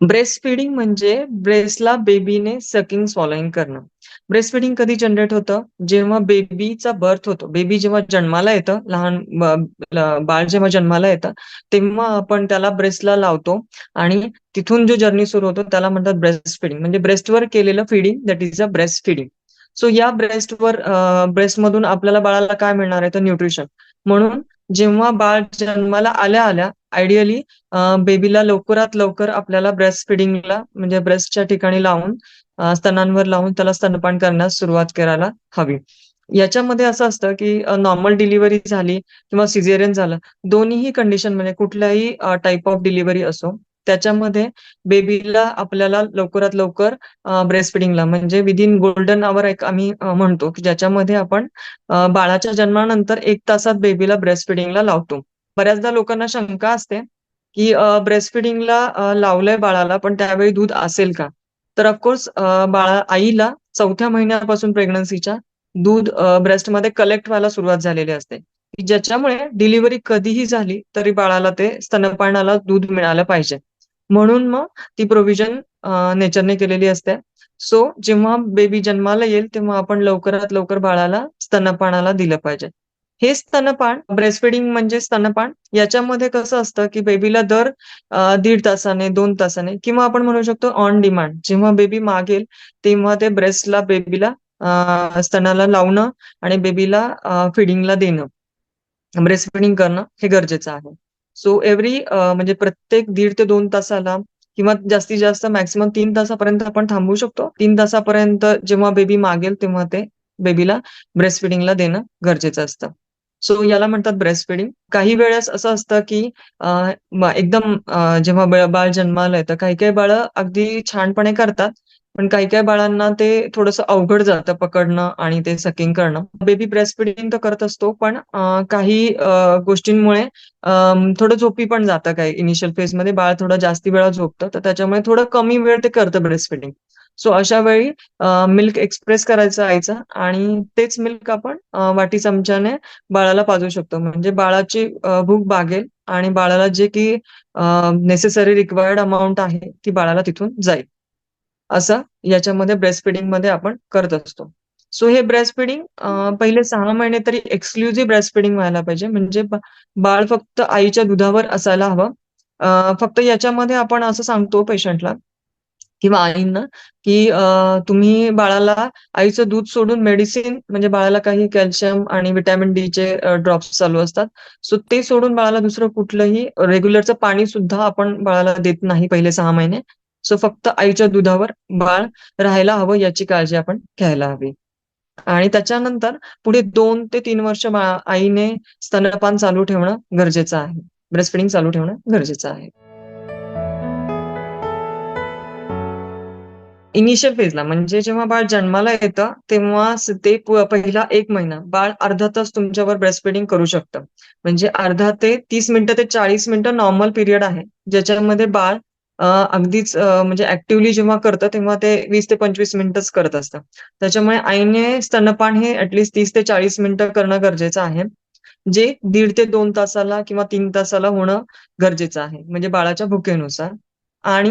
Breast feeding म्हणजे ब्रेस्टला बेबीने सकिंग, स्वॉलोइंग करणं. ब्रेस्ट फीडिंग कधी जनरेट होतं? जेव्हा बेबीचा बर्थ होतो. बेबी जेव्हा जन्माला येतं, लहान बाळ जेव्हा जन्माला येतं, तेव्हा आपण त्याला ब्रेस्टला लावतो आणि तिथून जो जर्नी सुरू होतो त्याला म्हणतात ब्रेस्ट फीडिंग. म्हणजे ब्रेस्टवर केलेलं feeding that is a breast feeding. So या ब्रेस्टवर ब्रेस्टमधून आपल्याला बाळाला काय मिळणार आहे तर न्यूट्रिशन. म्हणून जेव्हा बाळ जन्माला आल्या-आल्या आयडियली बेबीला लवकरात लवकर आपल्याला ब्रेस्ट फिडिंगला म्हणजे ब्रेस्टच्या ठिकाणी लावून स्तनांवर लावून त्याला स्तनपान करण्यास सुरुवात करायला हवी. याच्यामध्ये असं असतं, की नॉर्मल डिलिव्हरी झाली किंवा सिझेरियन झालं, दोन्हीही कंडिशन म्हणजे कुठल्याही टाईप टाइप ऑफ डिलिव्हरी असो, त्याच्यामध्ये बेबीला आपल्याला लवकरात लवकर ब्रेस्ट फिडिंगला म्हणजे विथिन गोल्डन आवर एक आम्ही म्हणतो, की ज्याच्यामध्ये आपण बाळाच्या जन्मानंतर एक तासात बेबीला ब्रेस्ट फिडिंगला लावतो. बऱ्याचदा लोकांना शंका असते, की ब्रेस्ट फिडिंगला लावलंय बाळाला, पण त्यावेळी दूध असेल का? तर ऑफकोर्स बाळा आईला चौथ्या महिन्यापासून प्रेग्नन्सीच्या दूध ब्रेस्टमध्ये कलेक्ट व्हायला सुरुवात झालेली असते, की ज्याच्यामुळे डिलिव्हरी कधीही झाली, तरी बाळाला ते स्तनपानाला दूध मिळालं पाहिजे. म्हणून मग ती प्रोव्हिजन नेचरने केलेली असते. सो जेव्हा बेबी जन्माला येईल, तेव्हा आपण लवकरात लवकर बाळाला स्तनपानाला दिलं पाहिजे. हे स्तनपान ब्रेस्टफिडिंग म्हणजे स्तनपान याच्यामध्ये कसं असतं, की बेबीला दर दीड तासाने, दोन तासाने किंवा आपण म्हणू शकतो ऑन डिमांड जेव्हा बेबी मागेल, तेव्हा ते ब्रेस्टला बेबीला स्तनाला लावणं आणि बेबीला फिडिंगला देणं. ब्रेस्ट फीडिंग करणं हे गरजेचं आहे. सो एव्हरी uh, म्हणजे प्रत्येक दीड ते दोन तासाला किंवा जास्तीत जास्त मॅक्सिमम तीन तासापर्यंत आपण थांबवू शकतो. तीन तासापर्यंत जेव्हा बेबी मागेल, तेव्हा ते बेबीला ब्रेस्ट फिडिंगला देणं गरजेचं असतं. सो याला म्हणतात ब्रेस्ट फिडिंग काही वेळेस असं असतं, की एकदम जेव्हा बाळ जन्माला येतं, काही-काही बाळ अगदी छानपणे करतात. पण काही-काही बाळांना ते थोडंसं अवघड जातं पकडणं आणि ते सकिंग करणं. बेबी ब्रेस्ट तर करत असतो, पण काही गोष्टींमुळे थोडं झोपी पण जातं काही इनिशियल फेजमध्ये बाळ थोडं जास्ती वेळा झोपतं, तर त्याच्यामुळे थोडं कमी वेळ ते करतं ब्रेस्ट सो अशा वेळी मिल्क एक्सप्रेस करायचं आईचं आणि तेच मिल्क आपण वाटी चमच्याने बाळाला पाजू शकतो. म्हणजे बाळाची भूक बागेल आणि बाळाला जे की नेसेसरी रिक्वायर्ड अमाऊंट आहे, ती बाळाला तिथून जाईल. असं याच्यामध्ये ब्रेस्ट फीडिंगमध्ये आपण करत असतो. सो हे ब्रेस्ट फीडिंग पहिले सहा महिने तरी एक्सक्लुझिव्ह ब्रेस्ट फीडिंग व्हायला पाहिजे. म्हणजे बाळ फक्त आईच्या दुधावर असायला हवं. फक्त याच्यामध्ये आपण असं सांगतो पेशंटला किंवा आईंना, की तुम्ही बाळाला आईचं दूध सोडून मेडिसिन म्हणजे बाळाला काही कॅल्शियम आणि व्हिटॅमिन डीचे चे ड्रॉप्स चालू असतात. सो ते सोडून बाळाला दुसरं कुठलंही रेग्युलरचं पाणी सुद्धा आपण बाळाला देत नाही पहिले सहा महिने. सो फक्त आईच्या दुधावर बाळ राहायला हवं याची काळजी आपण घ्यायला हवी. आणि त्याच्यानंतर पुढे दोन ते तीन वर्ष आईने स्तनपान चालू ठेवणं गरजेचं आहे. ब्रेस्टफिडिंग चालू ठेवणं गरजेचं आहे. इनिशियल फेजला म्हणजे जेव्हा बाळ जन्माला येतं, तेव्हा ते पहिला एक महिना बाळ अर्धा तास तुमच्यावर ब्रेस्टफिडिंग करू शकतं. म्हणजे अर्धा ते तीस मिनिटं ते 40 मिनिटं नॉर्मल पिरियड आहे. ज्याच्यामध्ये बाळ अगदीच म्हणजे ऍक्टिव्हली जेव्हा करतं, तेव्हा ते वीस ते 25 मिनिटंच करत असतं. त्याच्यामुळे आईने स्तनपान हे ऍटलीस्ट तीस ते 40 मिनिटं करणं गरजेचं आहे. जे दीड ते दोन तासाला किंवा तीन तासाला होणं गरजेचं आहे. म्हणजे बाळाच्या भुकेनुसार आणि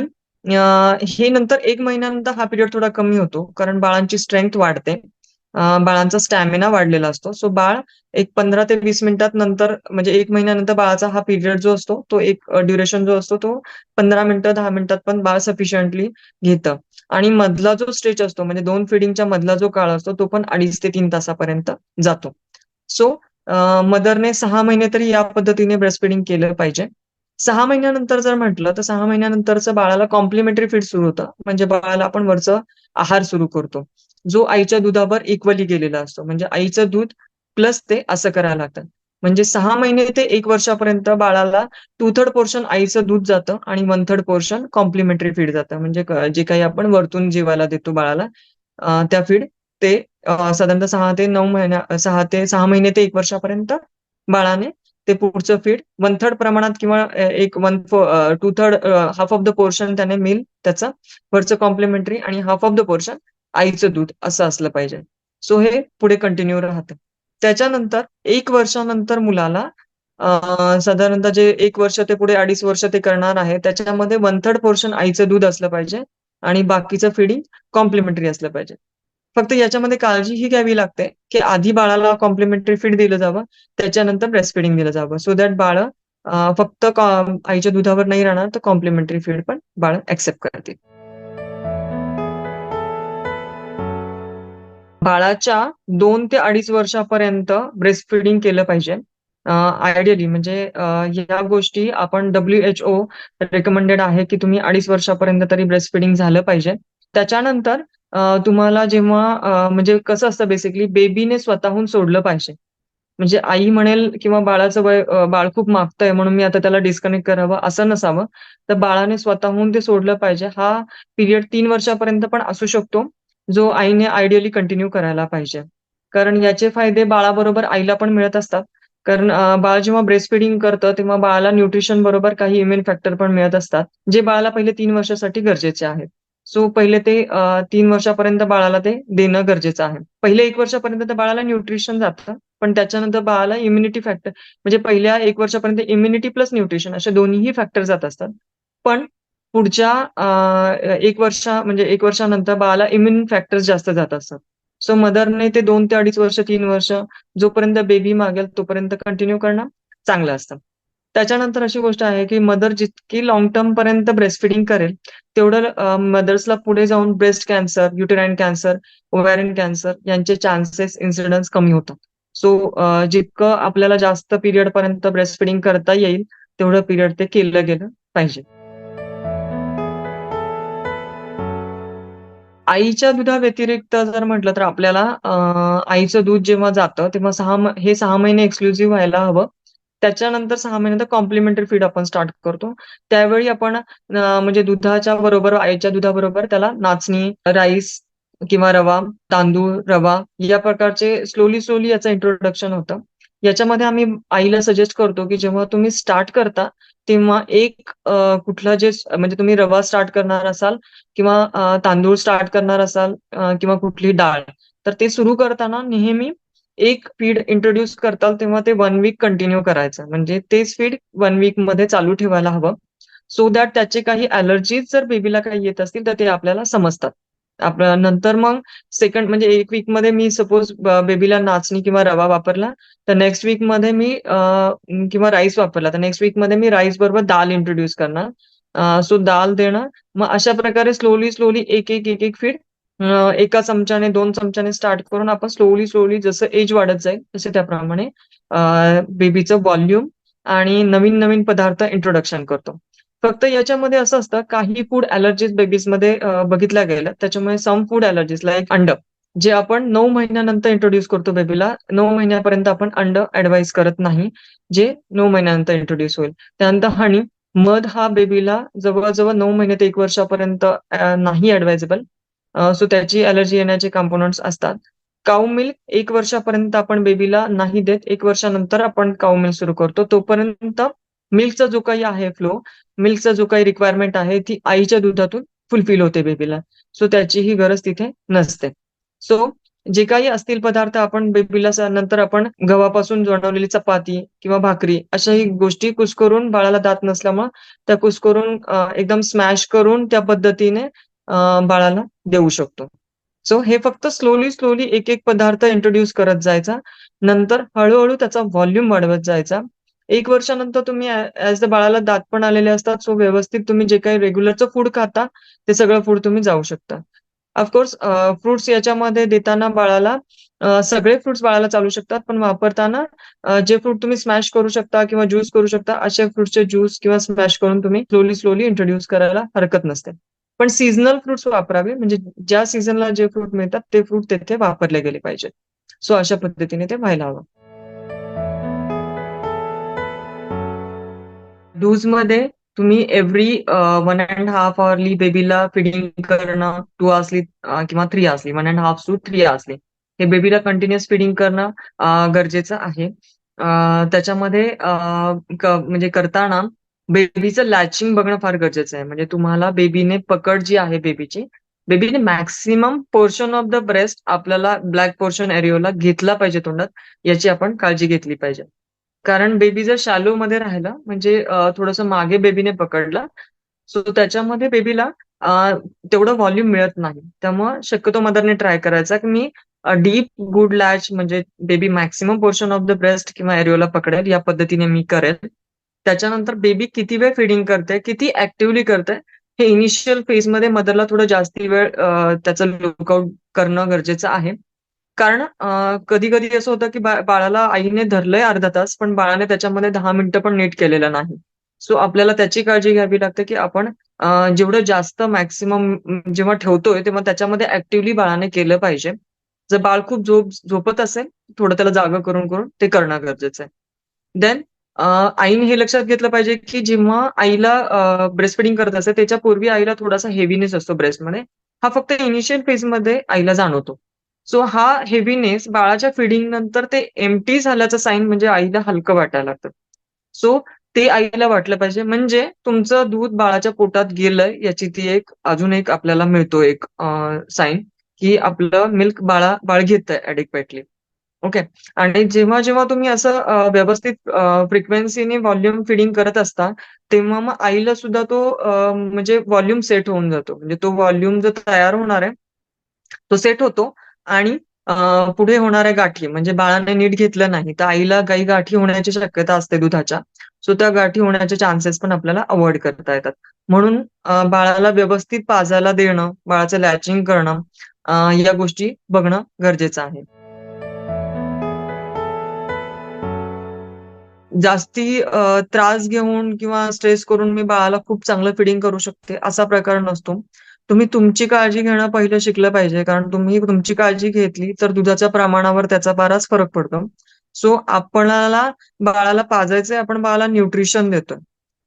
हे नंतर एक महिन्यानंतर हा पिरियड थोडा कमी होतो. कारण बाळांची स्ट्रेंथ वाढते. बाळांचा स्टॅमिना वाढलेला असतो. सो बाळ एक 15 ते वीस मिनिटात नंतर म्हणजे एक महिन्यानंतर बाळाचा हा पिरियड जो असतो, तो एक ड्युरेशन जो असतो तो 15 मिनिटं, दहा मिनिटात पण बाळ सफिशियंटली घेतं. आणि मधला जो स्ट्रेच असतो म्हणजे दोन फीडिंगच्या मधला जो काळ असतो, तो पण 2.5 ते तीन तासापर्यंत जातो. सो मदरने सहा महिने तरी या पद्धतीने ब्रेस्ट फिडिंग केलं पाहिजे. सहा महिन्यानंतर जर म्हटलं, तर सहा महिन्यानंतरचं बाळाला कॉम्प्लिमेंटरी फीड सुरू होतं. म्हणजे बाळाला आपण वरचं आहार सुरू करतो. जो आईच्या दुधावर इक्वली गेलेला असतो. म्हणजे आईचं दूध प्लस ते असं करायला लागतं. म्हणजे सहा महिने ते एक वर्षापर्यंत बाळाला 2/3 पोर्शन आईचं दूध जातं आणि 1/3 पोर्शन कॉम्प्लिमेंटरी फीड जातं. म्हणजे जे काही आपण वरतून जेवायला देतो बाळाला त्या फीड ते साधारणतः सहा ते नऊ महिन्या सहा ते सहा महिने ते एक वर्षापर्यंत बाळाने ते पुढचं फीड 1/3 प्रमाणात किंवा एक one two third half of the portion त्याने मिल त्याचं वरचं कॉम्प्लिमेंटरी आणि हाफ ऑफ द पोर्शन आईचं दूध असं असलं पाहिजे. सो हे पुढे कंटिन्यू राहतं. त्याच्यानंतर एक वर्षानंतर मुलाला साधारणतः जे एक वर्ष ते पुढे अडीच वर्ष ते करणार आहे, त्याच्यामध्ये वन थर्ड पोर्शन आईचं दूध असलं पाहिजे आणि बाकीचं फीडिंग कॉम्प्लिमेंटरी असलं पाहिजे. फक्त याच्यामध्ये काळजी ही घ्यावी लागते, की आधी बाळाला कॉम्प्लिमेंटरी फीड दिलं जावं, त्याच्यानंतर ब्रेस्ट फिडिंग दिलं जावं. सो दॅट बाळ फक्त आईच्या दुधावर नाही राहणार, तर कॉम्प्लिमेंटरी फीड पण बाळ एक्सेप्ट करतील. बाळाच्या दोन ते अडीच वर्षापर्यंत ब्रेस्ट फीडिंग केलं पाहिजे. आयडियली म्हणजे या गोष्टी आपण डब्ल्यूएचओ रेकमेंडेड आहे, की तुम्ही अडीच वर्षापर्यंत तरी ब्रेस्ट फीडिंग झालं पाहिजे. त्याच्यानंतर तुम्हाला जेव्हा म्हणजे कसं असतं बेसिकली बेबीने स्वतःहून सोडलं पाहिजे. म्हणजे आई म्हणेल किंवा बाळाचं वय बाळ खूप मागतंय म्हणून मी आता त्याला डिस्कनेक्ट करावं असं नसावं. तर बाळाने स्वतःहून ते सोडलं पाहिजे. हा पिरियड तीन वर्षापर्यंत पण असू शकतो, जो आईने आयडियली कंटिन्यू करायला पाहिजे. कारण याचे फायदे बाळाबरोबर आईला पण मिळत असतात. कारण बाळ जेव्हा ब्रेस्ट फिडिंग करतं, तेव्हा बाळाला न्यूट्रिशन बरोबर काही इम्युन फॅक्टर पण मिळत असतात, जे बाळाला पहिले तीन वर्षासाठी गरजेचे आहेत. सो पहिले ते तीन वर्षापर्यंत बाळाला ते देणं गरजेचं आहे. पहिले एक वर्षापर्यंत त्या बाळाला न्यूट्रिशन जातं, पण त्याच्यानंतर बाळाला इम्युनिटी फॅक्टर म्हणजे पहिल्या एक वर्षापर्यंत इम्युनिटी प्लस न्यूट्रिशन असे दोन्हीही फॅक्टर जात असतात. पण पुढच्या एक वर्षा म्हणजे एक वर्षानंतर बाळाला इम्युन फॅक्टर्स जास्त जात असतात. सो मदरने ते दोन ते अडीच वर्ष, तीन वर्ष जोपर्यंत बेबी मागेल तोपर्यंत कंटिन्यू करणं चांगलं असतं. त्याच्यानंतर अशी गोष्ट आहे, की मदर जितकी लॉंग टर्म पर्यंत ब्रेस्ट फिडिंग करेल, तेवढं मदर्सला पुढे जाऊन breast cancer, uterine cancer, ovarian cancer यांचे चान्सेस, इन्सिडन्स कमी होतात. सो जितकं आपल्याला जास्त पिरियड पर्यंत ब्रेस्ट फिडिंग करता येईल, तेवढं पिरियड ते केलं गेलं पाहिजे. आईच्या दुधाव्यतिरिक्त जर म्हटलं तर आपल्याला आईचं दूध जेव्हा जातं तेव्हा सहा हे सहा महिने एक्सक्लुझिव्ह व्हायला हवं. त्याच्यानंतर सहा महिन्यात कॉम्प्लिमेंटरी फीड आपण स्टार्ट करतो. त्यावेळी आपण म्हणजे दुधाच्या बरोबर आईच्या दुधाबरोबर त्याला नाचणी, राईस किंवा रवा, तांदूळ, रवा या प्रकारचे स्लोली, स्लोली याचं इंट्रोडक्शन होतं. याच्यामध्ये आम्ही आईला सजेस्ट करतो, की जेव्हा तुम्ही स्टार्ट करता, तेव्हा एक कुठला जे म्हणजे तुम्ही रवा स्टार्ट करणार असाल किंवा तांदूळ स्टार्ट करणार असाल किंवा कुठली डाळ, तर ते सुरू करताना नेहमी एक फीड इंट्रोड्यूस करताल तेव्हा ते वन वीक कंटिन्यू करायचं. म्हणजे तेच फीड वन वीकमध्ये चालू ठेवायला हवं. सो दॅट त्याचे काही अलर्जीज जर बेबीला काही येत असतील, तर ते आपल्याला समजतात. आपल्या नंतर मग सेकंड म्हणजे एक वीकमध्ये मी सपोज बेबीला नाचणी किंवा रवा वापरला, तर नेक्स्ट वीकमध्ये मी किंवा राईस वापरला, तर नेक्स्ट वीकमध्ये मी राईस बरोबर दाल इंट्रोड्यूस करणार. सो दाल देणं. मग अशा प्रकारे स्लोली, स्लोली एक, एक, एक, एक फीड एका चमच्याने, दोन चमच्याने स्टार्ट करून आपण स्लोली, स्लोली जसं एज वाढत जाईल, तसे त्याप्रमाणे बेबीचं व्हॉल्यूम आणि नवीन-नवीन पदार्थ इंट्रोडक्शन करतो. फक्त याच्यामध्ये असं असतं, काही फूड ॲलर्जीज बेबीजमध्ये बघितल्या गेल्या. त्याच्यामुळे सम फूड ॲलर्जीज लाईक अंड, जे आपण नऊ महिन्यानंतर इंट्रोड्यूस करतो बेबीला. नऊ महिन्यापर्यंत आपण अंड ऍडवाइस करत नाही, जे नऊ महिन्यानंतर इंट्रोड्यूस होईल. त्यानंतर हनी, मध हा बेबीला जवळजवळ नऊ महिने ते एक वर्षापर्यंत नाही ऍडवायजेबल सो त्याची अलर्जी येण्याचे कॉम्पोनंट्स असतात. काऊ मिल्क एक वर्षापर्यंत आपण बेबीला नाही देत. एक वर्षानंतर आपण काऊ मिल्क सुरू करतो. तोपर्यंत मिल्कचा जो काही आहे फ्लो, मिल्कचा जो काही रिक्वायरमेंट आहे, ती आईच्या दुधातून फुलफिल होते बेबीला. सो त्याचीही गरज तिथे नसते. सो जे काही असतील पदार्थ आपण बेबीला नंतर आपण गव्हापासून जोडवलेली चपाती किंवा भाकरी अशाही गोष्टी कुस्करून बाळाला दात नसल्यामुळे त्या कुस्करून एकदम स्मॅश करून त्या पद्धतीने बाळाला देऊ शकतो. सो हे फक्त स्लोली, स्लोली एक-एक पदार्थ इंट्रोड्यूस करत जायचा. नंतर हळूहळू त्याचा व्हॉल्यूम वाढवत जायचा. एक वर्षानंतर तुम्ही ऍज द बाळाला दात पण आलेले असतात. सो व्यवस्थित तुम्ही जे काही रेग्युलरचं फूड खाता, ते सगळं फूड तुम्ही जाऊ शकता. ऑफकोर्स फ्रुट्स याच्यामध्ये देताना बाळाला सगळे फ्रुट्स बाळाला चालू शकतात. पण वापरताना जे फ्रूट तुम्ही स्मॅश करू शकता किंवा ज्यूस करू शकता, अशा फ्रुट्सचे ज्यूस किंवा स्मॅश करून तुम्ही स्लोली, स्लोली इंट्रोड्यूस करायला हरकत नसते. पण सीझनल फ्रुट्स वापरावे म्हणजे ज्या सीझनला जे फ्रूट मिळतात, ते फ्रूट तेथे वापरले गेले पाहिजेत. सो अशा पद्धतीने ते व्हायला हवं. डोजमध्ये तुम्ही एव्हरी वन अँड हाफ आवरली बेबीला फीडिंग करणं, टू असली किंवा थ्री असली one and half two three असली हे बेबीला कंटिन्युअस फीडिंग करणं गरजेचं आहे. त्याच्यामध्ये म्हणजे करताना बेबीचं लॅचिंग बघणं फार गरजेचं आहे. म्हणजे तुम्हाला बेबीने पकड जी आहे बेबीची, बेबीने maximum portion of the breast आपल्याला ब्लॅक पोर्शन एरिओला घेतला पाहिजे तोंडात, याची आपण काळजी घेतली पाहिजे. कारण बेबी जर शालो मध्ये राहिला म्हणजे थोडस थोडंसं मागे बेबीने पकडलं, सो त्याच्यामध्ये बेबीला तेवढं व्हॉल्यूम मिळत नाही. त्यामुळं शक्यतो मदरने ट्राय करायचा, की मी डीप गुड लॅच म्हणजे baby maximum portion of the breast किंवा एरिओला पकडेल या पद्धतीने मी करेल. त्याच्यानंतर बेबी किती वेळ फीडिंग करते, किती ऍक्टिव्हली करते, हे इनिशियल फेजमध्ये मदरला थोडं जास्ती वेळ त्याचं लुकआउट करणं गरजेचं आहे. कारण कधी-कधी असं होतं, की बा बाळाला आईने धरलंय अर्धा तास, पण बाळाने त्याच्यामध्ये दहा मिनिटं पण नीट केलेलं नाही. सो आपल्याला त्याची काळजी घ्यावी लागते, की आपण जेवढं जास्त मॅक्सिमम जेव्हा ठेवतोय, तेव्हा त्याच्यामध्ये ऍक्टिव्हली बाळाने केलं पाहिजे. जर बाळ खूप झोप झोपत असेल, थोडं त्याला जागं करून-करून ते करणं गरजेचं आहे. देन आईने हे लक्षात घेतलं पाहिजे, की जेव्हा आईला ब्रेस्टफिडिंग फीडिंग करत असते, त्याच्यापूर्वी आईला थोडासा हेवीनेस असतो ब्रेस्टमध्ये. हा फक्त इनिशियल फेजमध्ये आईला जाणवतो. सो हा हेवीनेस बाळाच्या फीडिंग नंतर ते एमटी झाल्याचं साईन म्हणजे आईला हलकं वाटायला लागतं. सो ते आईला वाटलं पाहिजे म्हणजे तुमचं दूध बाळाच्या पोटात गेलंय याची ती एक अजून एक आपल्याला मिळतो एक साईन की आपलं मिल्क बाळा बाळ घेतंय ॲडिक्वेटली. ओके. आणि जेव्हा-जेव्हा तुम्ही असं व्यवस्थित फ्रिक्वेन्सीने व्हॉल्यूम फीडिंग करत असता, तेव्हा मग आईला सुद्धा तो म्हणजे व्हॉल्यूम सेट होऊन जातो. म्हणजे तो व्हॉल्यूम जो तयार होणार आहे, तो सेट होतो आणि पुढे होणाऱ्या गाठी म्हणजे बाळाने नीट घेतलं नाही, तर आईला काही गाठी होण्याची शक्यता असते दुधाच्या. सो त्या गाठी होण्याचे चान्सेस पण आपल्याला अवॉइड करता येतात. म्हणून बाळाला व्यवस्थित पाजायला देणं, बाळाचं लॅचिंग करणं या गोष्टी बघणं गरजेचं आहे. जास्ती त्रास घेऊन किंवा स्ट्रेस करून मी बाळाला खूप चांगलं फीडिंग करू शकते, असा प्रकार नसतो. तुम्ही तुमची काळजी घेणं पहिलं शिकलं पाहिजे. कारण तुम्ही तुमची काळजी घेतली, तर दुधाच्या प्रमाणावर त्याचा बराच फरक पडतो. सो आपणाला बाळाला पाजायचंय, आपण बाळाला न्यूट्रिशन देतोय.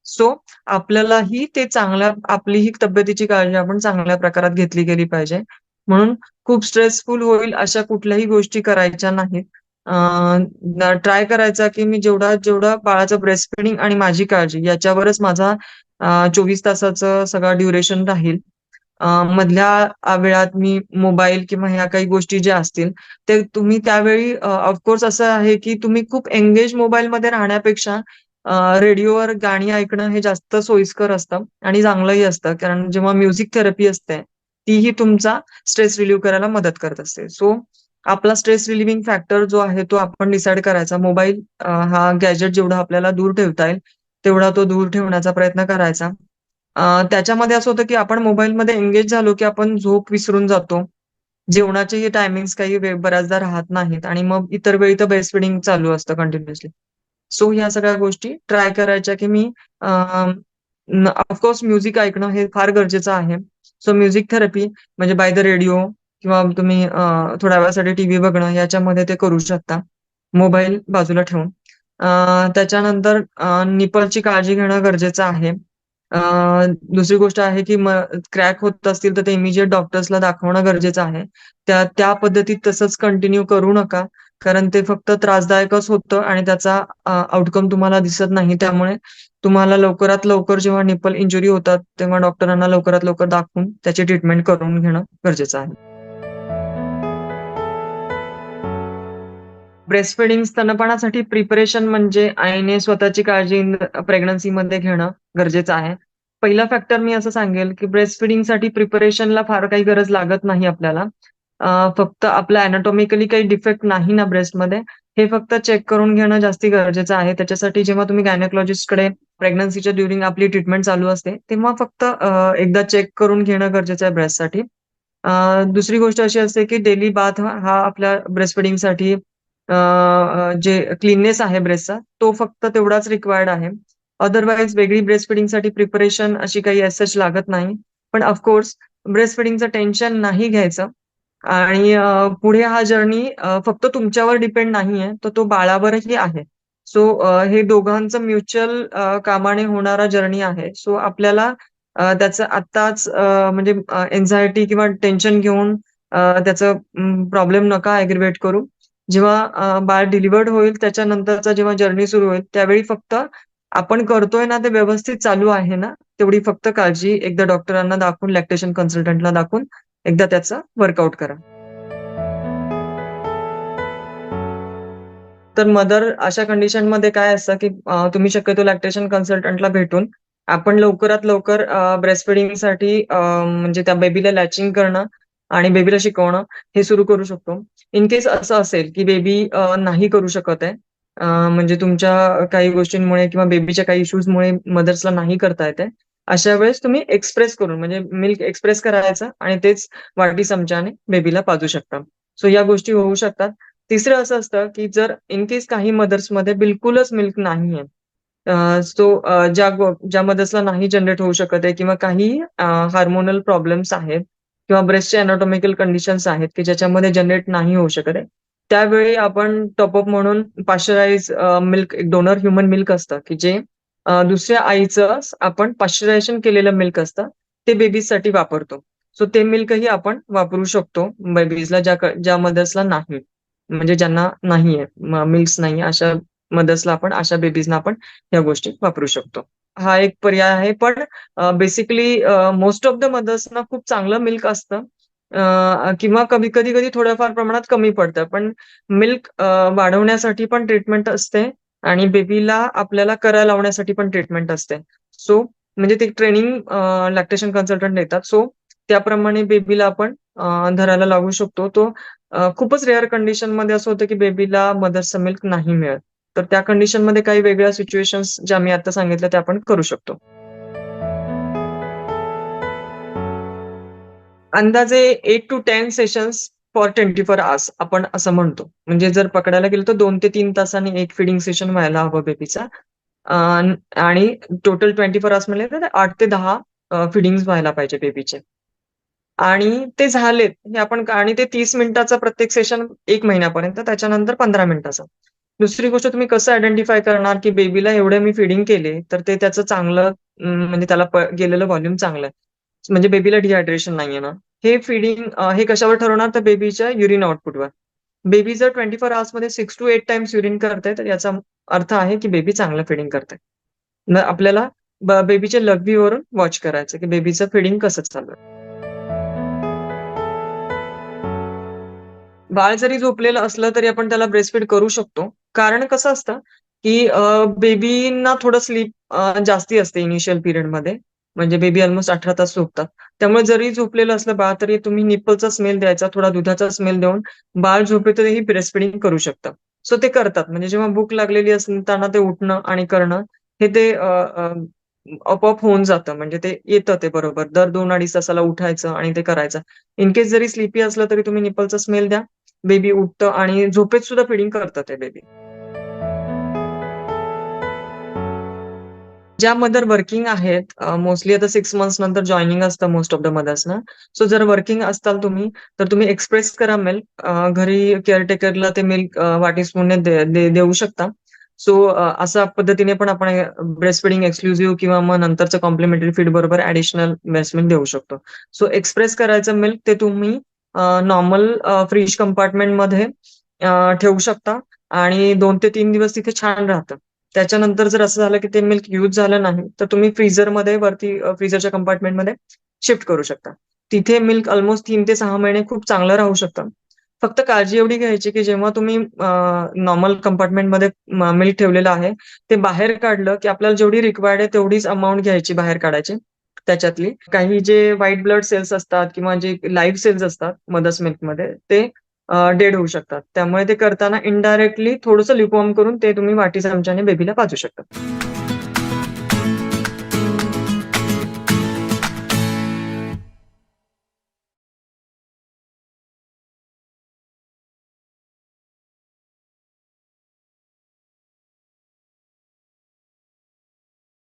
सो आपल्यालाही ते चांगल्या आपलीही तब्येतीची काळजी आपण चांगल्या प्रकारात घेतली गेली पाहिजे. म्हणून खूप स्ट्रेसफुल होईल अशा कुठल्याही गोष्टी करायच्या नाहीत. ट्राय करायचा, की मी जेवढा जेवढा बाळाचं ब्रेस्ट फिडिंग आणि माझी काळजी याच्यावरच माझा चोवीस तासाचं सगळा ड्युरेशन राहील. मधल्या वेळात मी मोबाईल किंवा ह्या काही गोष्टी ज्या असतील, ते तुम्ही त्यावेळी ऑफकोर्स असं आहे, की तुम्ही खूप एंगेज मोबाईलमध्ये राहण्यापेक्षा रेडिओवर गाणी ऐकणं हे जास्त सोयीस्कर असतं आणि चांगलंही असतं. कारण जेव्हा म्युझिक थेरपी असते, तीही तुमचा स्ट्रेस रिलीव्ह करायला मदत करत असते. सो आपला स्ट्रेस रिलिव्हिंग फॅक्टर जो आहे तो आपण डिसाईड करायचा. मोबाईल हा गॅजेट जेवढा आपल्याला दूर ठेवता येईल, तेवढा तो दूर ठेवण्याचा प्रयत्न करायचा. त्याच्यामध्ये असं होतं, की आपण मोबाईलमध्ये एंगेज झालो, की आपण झोप विसरून जातो. जेवणाचेही टायमिंग्स काही वे बऱ्याचदा राहत नाहीत आणि मग इतर वेळी तर बेस्ट फीडिंग चालू असतं कंटिन्युअसली. सो ह्या सगळ्या गोष्टी ट्राय करायच्या, की मी ऑफकोर्स म्युझिक ऐकणं हे फार गरजेचं आहे. सो म्युझिक थेरपी म्हणजे बाय द रेडिओ किंवा तुम्ही थोड्या वेळासाठी टीव्ही बघणं याच्यामध्ये ते करू शकता. मोबाईल बाजूला ठेवून. त्याच्यानंतर निपलची काळजी घेणं गरजेचं आहे. अ, दुसरी गोष्ट आहे, की क्रॅक होत असतील तर ते इमिजिएट डॉक्टर्सला दाखवणं गरजेचं आहे. त्या त्या पद्धतीत तसंच कंटिन्यू करू नका. कारण ते फक्त त्रासदायकच होतं आणि त्याचा अ, आउटकम तुम्हाला दिसत नाही. त्यामुळे तुम्हाला लवकरात लवकर जेव्हा निपल इंजुरी होतात, तेव्हा डॉक्टरांना लवकरात लवकर दाखवून त्याची ट्रीटमेंट करून घेणं गरजेचं आहे. ब्रेस्ट स्तनपणासाठी स्तनपानासाठी प्रिपरेशन म्हणजे आईने स्वतःची काळजी प्रेग्नन्सीमध्ये घेणं गरजेचं आहे. पहिला फॅक्टर मी असं सांगेल, की ब्रेस्ट फीडिंगसाठी प्रिपरेशनला फार काही गरज लागत नाही आपल्याला. फक्त आपल्या एनाटॉमिकली काही डिफेक्ट नाही ना ब्रेस्टमध्ये, हे फक्त चेक करून घेणं जास्ती गरजेचं आहे. त्याच्यासाठी जेव्हा तुम्ही गायनेकॉलॉजिस्टकडे प्रेग्नन्सीच्या ड्युरिंग आपली ट्रीटमेंट चालू असते, तेव्हा फक्त एकदा चेक करून घेणं गरजेचं आहे ब्रेस्टसाठी. दुसरी गोष्ट अशी असते, की डेली बाथ हा आपल्या ब्रेस्टफिडिंगसाठी जे क्लीननेस आहे ब्रेसचा तो फक्त तेवढाच रिक्वायर्ड आहे. अदरवाईज वेगळी ब्रेस्ट फिडिंगसाठी प्रिपरेशन अशी काही एसच लागत नाही. पण ऑफकोर्स ब्रेस्ट फिडिंगचं टेन्शन नाही घ्यायचं आणि पुढे हा जर्नी फक्त तुमच्यावर डिपेंड नाहीये, तर तो बाळावरही आहे. सो हे दोघांचं म्युच्युअल कामाने होणारा जर्नी आहे. सो आपल्याला त्याचं आत्ताच म्हणजे एन्झायटी किंवा टेन्शन घेऊन त्याचं प्रॉब्लेम नका ॲग्रिवेट करू. जेव्हा बाळ डिलिव्हर्ड होईल त्याच्यानंतरचा जेव्हा जर्नी सुरू होईल, त्यावेळी फक्त आपण करतोय ना, ते व्यवस्थित चालू आहे ना, तेवढी फक्त काळजी एकदा डॉक्टरांना दाखवून, लॅक्टेशन कन्सल्टंटला दाखवून एकदा त्याचं वर्कआउट करा. तर मदर अशा कंडिशनमध्ये काय असतं, की तुम्ही शक्यतो लॅक्टेशन कन्सल्टंटला भेटून आपण लवकरात लवकर अ, ब्रेस्ट म्हणजे त्या बेबीला लॅचिंग करणं आणि बेबीला शिकवणं हे सुरू करू शकतो. इन केस असं असेल, की बेबी नाही करू शकत आहे म्हणजे तुमच्या काही गोष्टींमुळे किंवा बेबीच्या काही इश्यूजमुळे मदर्सला नाही करता येते अशा वेळेस तुम्ही एक्सप्रेस करून म्हणजे मिल्क एक्सप्रेस करायचं आणि तेच वाटी चमच्याने बेबीला पाजू शकता. सो या गोष्टी होऊ शकतात. तिसरं असं असतं, की जर इन केस काही मदर्समध्ये बिलकुलच मिल्क नाहीये. सो ज्या ज्या मदर्सला नाही जनरेट होऊ शकत आहे किंवा काही हार्मोनल प्रॉब्लेम्स आहेत किंवा ब्रेस्टचे एनॉटॉमिकल कंडिशन्स आहेत, की ज्याच्यामध्ये जनरेट नाही होऊ शकत आहे. त्यावेळी आपण टॉपअप म्हणून पाश्चराइज मिल्क एक डोनर ह्युमन मिल्क असतं, की जे दुसऱ्या आईचं आपण पाश्चरायझेशन केलेलं मिल्क असतं, ते बेबीजसाठी वापरतो. सो ते मिल्कही आपण वापरू शकतो बेबीजला ज्या ज्या मदर्सला नाही. म्हणजे ज्यांना नाहीये मिल्क्स नाहीये अशा मदर्सला आपण अशा बेबीजना आपण ह्या गोष्टी वापरू शकतो. हा एक पर्याय आहे. पण बेसिकली मोस्ट ऑफ द मदर्सना खूप चांगलं मिल्क असतं किंवा कधी कधी-कधी थोड्याफार प्रमाणात कमी पडतं. पण मिल्क वाढवण्यासाठी पण ट्रीटमेंट असते आणि बेबीला आपल्याला करायला लावण्यासाठी पण ट्रीटमेंट असते. सो म्हणजे ते ट्रेनिंग लॅक्टेशन कन्सल्टंट देतात. सो त्याप्रमाणे बेबीला आपण धरायला लागू शकतो. तो खूपच रेअर कंडिशनमध्ये असं होतं, की बेबीला मदरचं मिल्क नाही मिळत. तर त्या कंडिशनमध्ये काही वेगळ्या सिच्युएशन्स ज्या मी आता सांगितल्या त्या आपण करू शकतो. अंदाजे eight to ten sessions for twenty four hours आपण असं म्हणतो. म्हणजे जर पकडायला गेलो तर दोन ते तीन तासांनी एक फीडिंग सेशन व्हायला हवं बेबीचा. आणि टोटल ट्वेंटी फोर आवर्स म्हणले तर आठ ते दहा फिडिंग व्हायला पाहिजे बेबीचे. आणि ते झालेत हे आपण आणि ते तीस मिनिटाचं प्रत्येक सेशन एक महिन्यापर्यंत, त्याच्यानंतर 15 मिनिटाचं. दुसरी गोष्ट तुम्ही कसं आयडेंटिफाय करणार, की बेबीला एवढे मी फीडिंग केले, तर ते त्याचं चांगलं म्हणजे त्याला गेलेलं व्हॉल्यूम चांगलं आहे. म्हणजे बेबीला डिहायड्रेशन नाहीये ना. हे फीडिंग हे कशावर ठरवणार तर बेबीच्या युरिन आउटपुटवर. बेबी जर 24 अवर्समध्ये 6 टू एट टाइम्स युरिन करते, तर याचा अर्थ आहे, की बेबी चांगलं फीडिंग करते. आपल्याला बेबीच्या लघवीवरून वॉच करायचं, की बेबीचं फीडिंग कसं चालू आहे. बाळ जरी झोपलेलं असलं, तरी आपण त्याला ब्रेस्टफीड करू शकतो. कारण कसं असतं, की बेबींना थोडं स्लीप जास्ती असते इनिशियल पिरियडमध्ये. म्हणजे बेबी ऑलमोस्ट अठरा तास झोपतात. त्यामुळे जरी झोपलेलं असलं बाळ, तरी तुम्ही निप्पलचा स्मेल द्यायचा, थोडा दुधाचा स्मेल देऊन बाळ झोपेतही ब्रेस्टफिडिंग करू शकतं. सो ते करतात. म्हणजे जेव्हा भूक लागलेली असताना ते उठणं आणि करणं हे ते आपोआप होऊन जातं. म्हणजे ते येतं ते बरोबर. दर 2-2.5 तासाला उठायचं आणि ते करायचं. इन केस जरी स्लीपी असलं, तरी तुम्ही निप्पलचा स्मेल द्या. बेबी उठतं आणि झोपेत सुद्धा फीडिंग करतं ते बेबी. ज्या मदर वर्किंग आहेत मोस्टली आता सिक्स मंथ्स नंतर जॉइनिंग असतं मोस्ट ऑफ द मदर्सना. सो जर वर्किंग असताल तुम्ही, तर तुम्ही एक्सप्रेस करा मिल्क. घरी केअरटेकरला ते मिल्क अ, वाटी स्पूनने दे देऊ शकता. सो असा अशा पद्धतीने पण आपण ब्रेस्ट फिडिंग एक्सक्लुझिव्ह किंवा मग नंतरचं कॉम्प्लिमेंटरी फीड बरोबर ऍडिशनल ब्रेस्ट देऊ शकतो. सो एक्सप्रेस करायचं मिल्क ते तुम्ही नॉर्मल फ्रीज कंपार्टमेंटमध्ये मध्ये ठेवू शकता आणि दोन ते तीन दिवस तिथे छान राहतं. त्याच्यानंतर जर असं झालं, की ते मिल्क यूज झालं नाही, तर तुम्ही फ्रीझरमध्ये वरती फ्रीजरच्या कंपार्टमेंटमध्ये शिफ्ट करू शकता. तिथे मिल्क ऑलमोस्ट तीन ते सहा महिने खूप चांगलं राहू शकतं. फक्त काळजी एवढी घ्यायची, की जेव्हा तुम्ही नॉर्मल कंपार्टमेंटमध्ये मिल्क ठेवलेलं आहे, ते बाहेर काढलं, की आपल्याला जेवढी रिक्वायर्ड आहे तेवढीच अमाऊंट घ्यायची बाहेर काढायची त्याच्यातली. काही जे व्हाईट ब्लड सेल्स असतात किंवा जे लाईव्ह सेल्स असतात मदर्स मिल्कमध्ये ते डेड होऊ शकतात. त्यामुळे ते करताना इनडायरेक्टली थोडंसं ल्युकवॉर्म करून ते तुम्ही वाटी चमच्याने बेबीला पाजू शकता.